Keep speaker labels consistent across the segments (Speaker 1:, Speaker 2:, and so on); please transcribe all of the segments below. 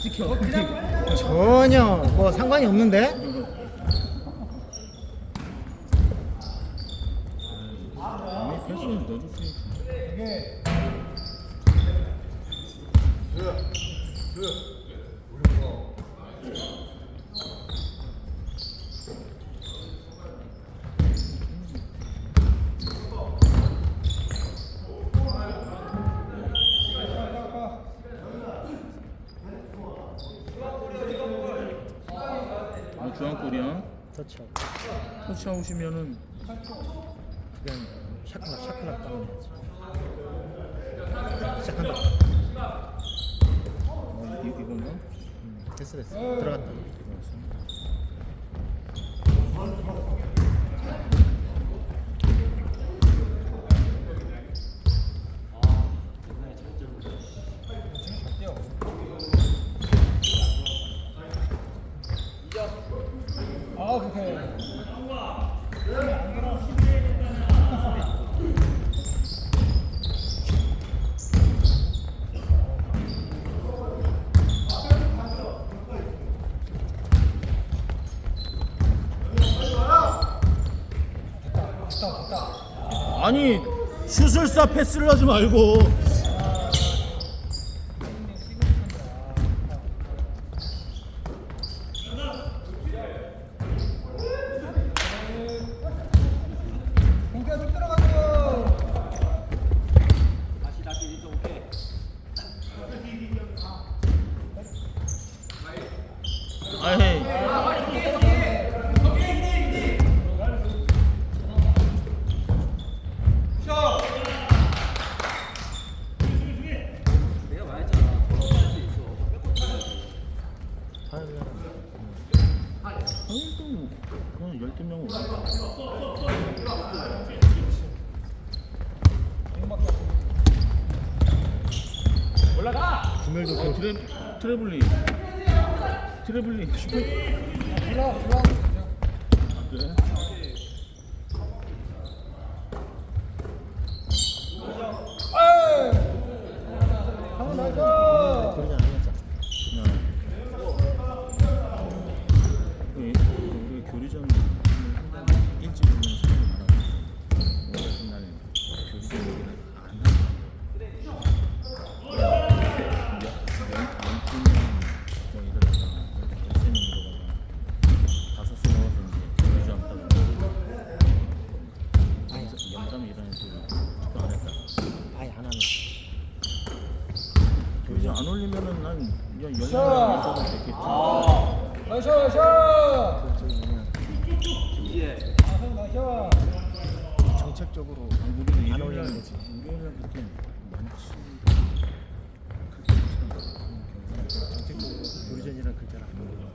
Speaker 1: 다 찍혀요. 다 찍혀.
Speaker 2: 전혀 뭐 상관이 없는데?
Speaker 1: 이미 패스는 넣어줬으니까. 이거 중앙골이야.
Speaker 2: 그렇죠.
Speaker 1: 터치아웃이면은
Speaker 2: 그냥 샤클락 샤클락 따라야지. 시작한다.
Speaker 1: 어, 이, 이건가?
Speaker 2: 음, 됐어 됐어. 들어갔다.
Speaker 1: 아니 쏴 패스를 하지 말고
Speaker 3: 공기가 좀 들어가죠.
Speaker 1: 아이
Speaker 2: 화요일 날
Speaker 1: 아니 또 그냥 열두 명 오고
Speaker 2: 구멸도
Speaker 1: 어, 트래 트래블링 트래블링 슈퍼
Speaker 3: 올라 올라.
Speaker 1: 아, 그래?
Speaker 3: 한번 나이스.
Speaker 2: 그러지 않았잖아.
Speaker 1: 우리, 우리 교류전 일찍 오면 사람이 많아. 오늘 끝나는 교류전 얘기를 안 하고. 영팀 뭐 이러다가 열세 명 이러다가 다섯 수 나와서 이제 교류전 한다고. 영삼이 이런 애들 투표 안 했다가.
Speaker 2: 아예 안 하는.
Speaker 1: 교류전 안 올리면은 난 그냥
Speaker 3: 자.
Speaker 1: 연락을 안 줘도 됐겠지.
Speaker 3: 나이스.
Speaker 2: 정책적으로
Speaker 1: 우리도
Speaker 2: 안 올리는
Speaker 1: 날
Speaker 2: 거지.
Speaker 1: 많지.
Speaker 2: 정책적으로 요리전이랑 글자를 안 넣는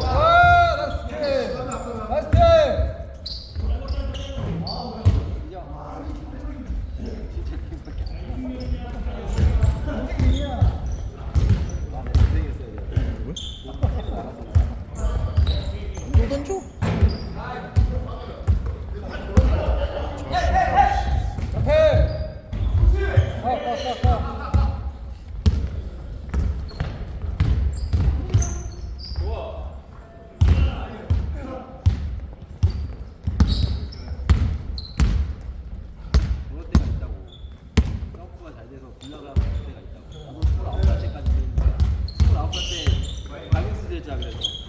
Speaker 3: 아 나이스 팀. 나이스 팀.
Speaker 2: 또 던져?
Speaker 3: 앞에. 가가가 가.
Speaker 4: 그럴 때가 있다고. 점프가 잘 돼서 굴러가는 때가 있다고. 나도 29살 때까지 그랬는데 29살 때 바이러스 될줄 알면서 29살 때 바이러스 될줄 알면서
Speaker 1: 그냥 그냥
Speaker 3: 앞에 앞에.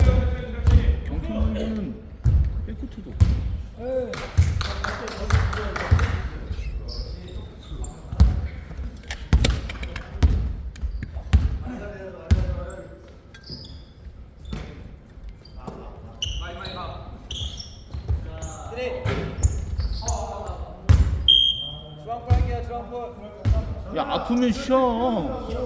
Speaker 1: 포트도. 야 아프면 쉬어.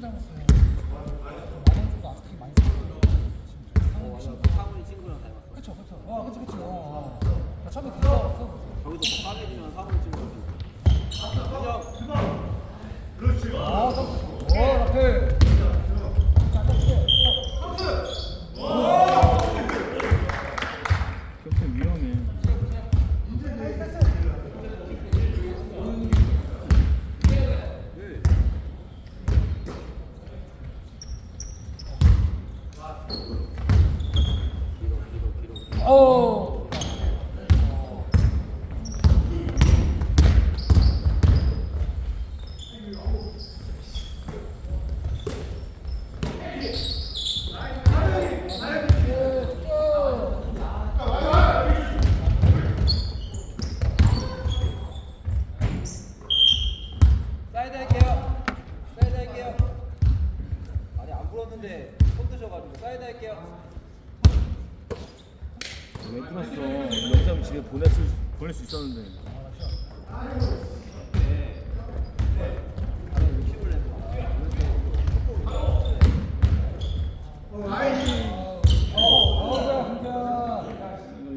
Speaker 3: 많이 썼어요.
Speaker 4: 어. 어.
Speaker 3: 어, 처음에 그거 알았어.
Speaker 4: 저기도 뭐 까매지면 사모님 친구랑 비슷해. 그냥
Speaker 3: 아, 점프. 어, 앞에. 자, 점프.
Speaker 1: 경태 위험해.
Speaker 3: 어.
Speaker 4: 사이드 할게요. 사이드 할게요. 불었는데 손 드셔가지고 사이드 할게요.
Speaker 1: 왜 끊었어? 영상 집에 보냈을 보낼 수 있었는데.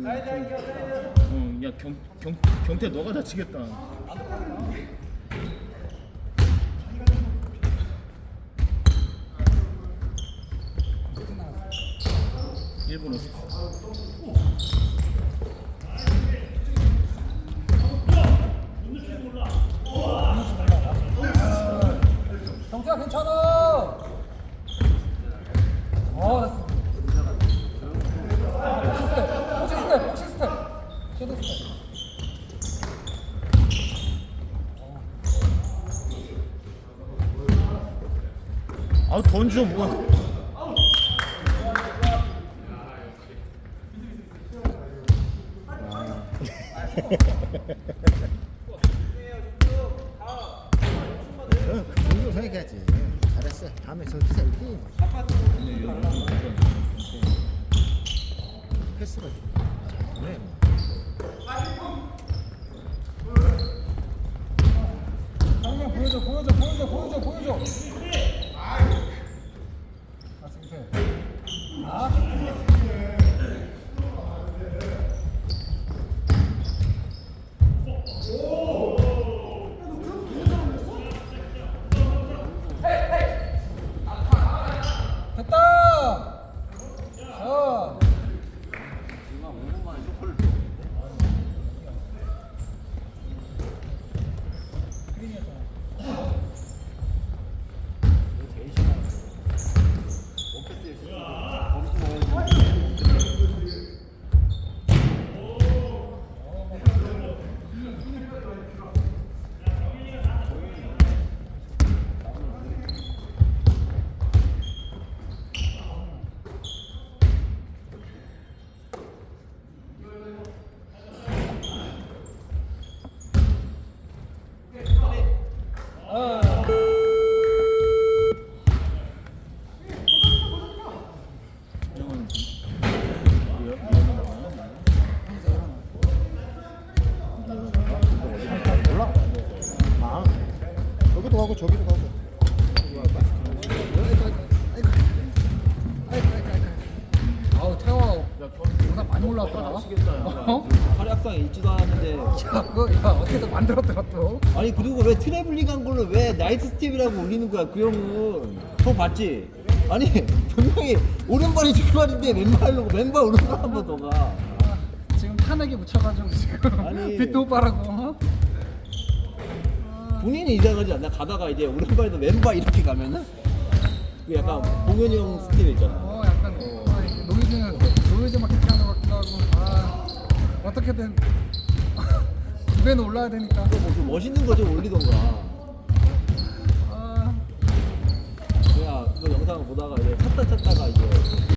Speaker 4: 사이드 할게요. 사이드.
Speaker 1: 야경 경 경태 너가 다치겠다. 일본 오십.
Speaker 3: 경태야 괜찮아. 어, 됐어. 복싱 스텝, 복싱 스텝, 복싱 스텝. 섀도우 스텝.
Speaker 1: 아 던져 뭐.
Speaker 2: 그 정도 생각해야지. 잘했어. 다음에 저 셀피
Speaker 1: 근데 여기 완전
Speaker 2: 패스가.
Speaker 3: 장면 보여줘, 보여줘, 보여줘, 보여줘, 보여줘. 맞습니다. 아, 됐다. 자,
Speaker 4: 지금 한 5분 만에 쇼크를 들어오는데.
Speaker 3: 그림이었잖아.
Speaker 4: 이거 제일 심한 거. 오피스에 있을 때 범수 먹어야지.
Speaker 3: 아,
Speaker 1: 형은 위- 위험한 거야?
Speaker 2: 몰라. 아, 여기도 가고 저기도 가고.
Speaker 3: 아우 태워.
Speaker 1: 야, 경- 미치겠다, 야.
Speaker 3: 어?
Speaker 4: 활약상에 있지도 않았는데.
Speaker 3: 야, 그거 야 어떻게 또 만들었더라 또?
Speaker 4: 아니 그리고 왜 트래블링 한 걸로 왜 나이트 스텝이라고 올리는 거야 그 형은 그거 봤지? 아니 분명히 오른발이 중발인데 왼발로 왼발 오른발 한 번 더가
Speaker 3: 아, 지금 탄핵에 묻혀가지고 지금
Speaker 4: 아니.
Speaker 3: 오빠라고. 어? 아,
Speaker 4: 본인이 이상하지 않나? 가다가 이제 오른발도 왼발 이렇게 가면은 그 약간 봉현이 형 스타일 있잖아.
Speaker 3: 어 약간 아, 이게 노이즈 노이즈 마케팅 하고 아 어떻게든. 입에는 올라야 되니까.
Speaker 4: 뭐좀 멋있는 거 좀 올리던가.
Speaker 3: 아.
Speaker 4: 내가 그 영상을 보다가 이제 찾다 찾다가 이제